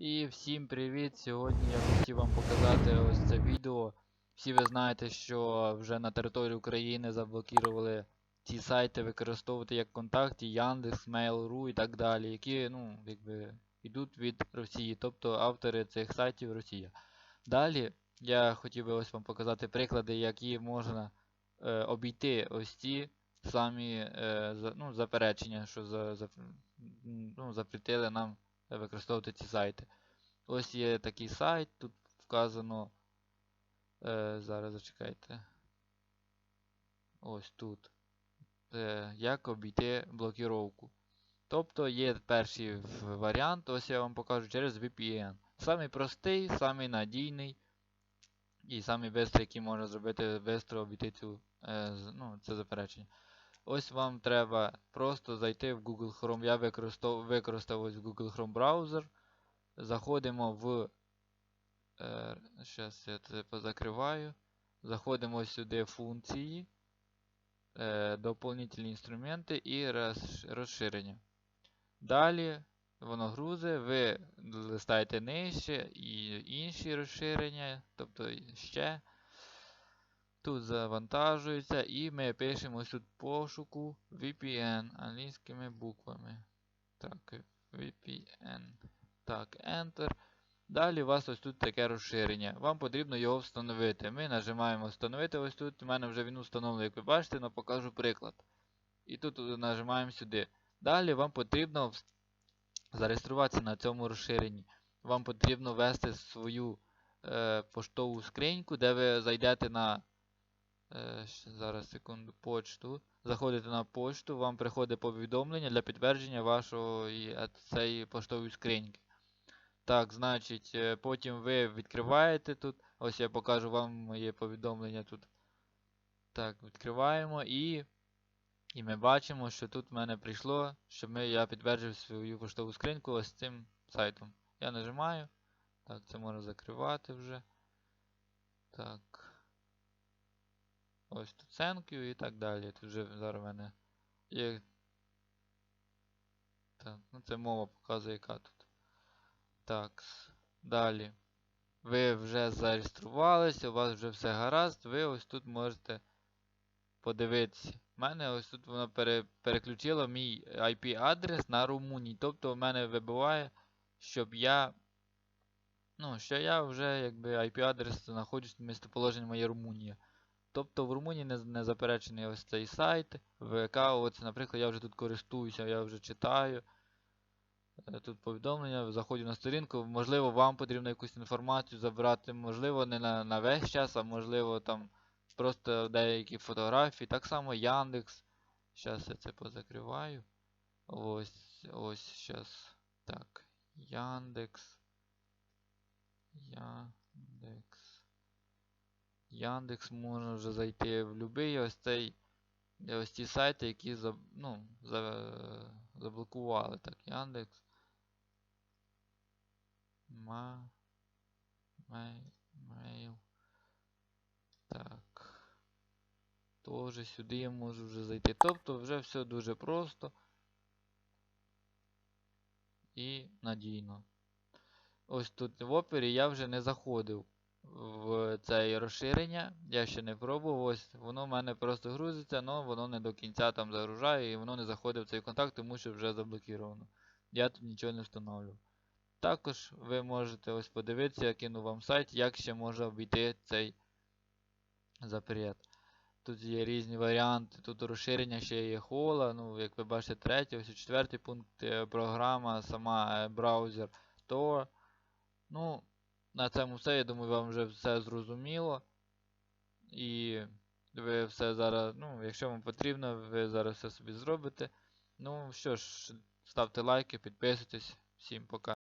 І всім привіт! Сьогодні я хотів вам показати ось це відео. Всі ви знаєте, що вже на території України заблокували ці сайти використовувати як контакті, Яндекс, Mail.ru і так далі, які ну, якби, йдуть від Росії, тобто автори цих сайтів Росія. Далі я хотів би ось вам показати приклади, які можна е, обійти ось ці самі е, за, ну, заперечення, що за, за, ну, запретили нам використовувати ці сайти. Ось є такий сайт, тут вказано. Е, зараз зачекайте. Ось тут. Е, як обійти блокіровку. Тобто є перший варіант, ось я вам покажу через VPN. Самий простий, самий надійний і самий бистрий, який можна зробити бистро обійти цю, е, ну, це заперечення. Ось вам треба просто зайти в Google Chrome. Я використов, використав ось Google Chrome браузер. Заходимо в. Е, Зараз я це позакриваю. Заходимо сюди функції, е, інструменти і розширення. Далі воно грузить, ви листаєте нижче і інші розширення, тобто ще. Тут завантажується і ми пишемо тут пошуку VPN англійськими буквами. Так, VPN. Так, Enter. Далі у вас ось тут таке розширення. Вам потрібно його встановити. Ми нажимаємо встановити ось тут. У мене вже він установлений, як ви бачите, але покажу приклад. І тут нажимаємо сюди. Далі вам потрібно зареєструватися на цьому розширенні. Вам потрібно ввести свою е, поштову скриньку, де ви зайдете на зараз секунду, почту. Заходите на почту, вам приходить повідомлення для підтвердження вашої е, цієї поштової скриньки. Так, значить, е, потім ви відкриваєте тут. Ось я покажу вам моє повідомлення тут. Так, відкриваємо і. І ми бачимо, що тут в мене прийшло, щоб ми, я підтверджив свою поштову скриньку ось цим сайтом. Я нажимаю. Так, це можна закривати вже. Так. Ось тут thank you і так далі. Тут вже зараз в мене є. Так, ну це мова показує, яка тут. Так. Далі. Ви вже зареєструвалися, у вас вже все гаразд, ви ось тут можете подивитися. У мене ось тут воно пере, переключило мій IP-адрес на Румунії. Тобто в мене вибиває, щоб я. Ну, що я вже якби IP-адрес знаходжусь місцеположення моє Румунія. Тобто в Румунії не, не заперечений ось цей сайт. ВК, ось, наприклад, я вже тут користуюся, я вже читаю. Е, Тут повідомлення, заходжу на сторінку. Можливо, вам потрібно якусь інформацію забрати, можливо, не на, на весь час, а можливо там просто деякі фотографії. Так само Яндекс. Зараз я це позакриваю. Ось, ось зараз. Так. Яндекс. Яндекс. Яндекс можна вже зайти в будь-який ось цей ось ці сайти, які за, ну, за, заблокували. Так, Яндекс. Ма. Мей, мейл. Так. Тоже сюди я можу вже зайти. Тобто вже все дуже просто і надійно. Ось тут в опері я вже не заходив в це розширення. Я ще не пробував. Ось воно в мене просто грузиться, але воно не до кінця там загружає і воно не заходить в цей контакт, тому що вже заблоковано. Я тут нічого не встановлював. Також ви можете ось подивитися, я кину вам сайт, як ще можна обійти цей запрет. Тут є різні варіанти, тут розширення ще є хола, ну, як ви бачите, третій, ось четвертий пункт, е, програма, сама е, браузер Tor. Ну, на цьому все. Я думаю, вам вже все зрозуміло. І ви все зараз, ну, якщо вам потрібно, ви зараз все собі зробите. Ну що ж, ставте лайки, підписуйтесь. Всім пока.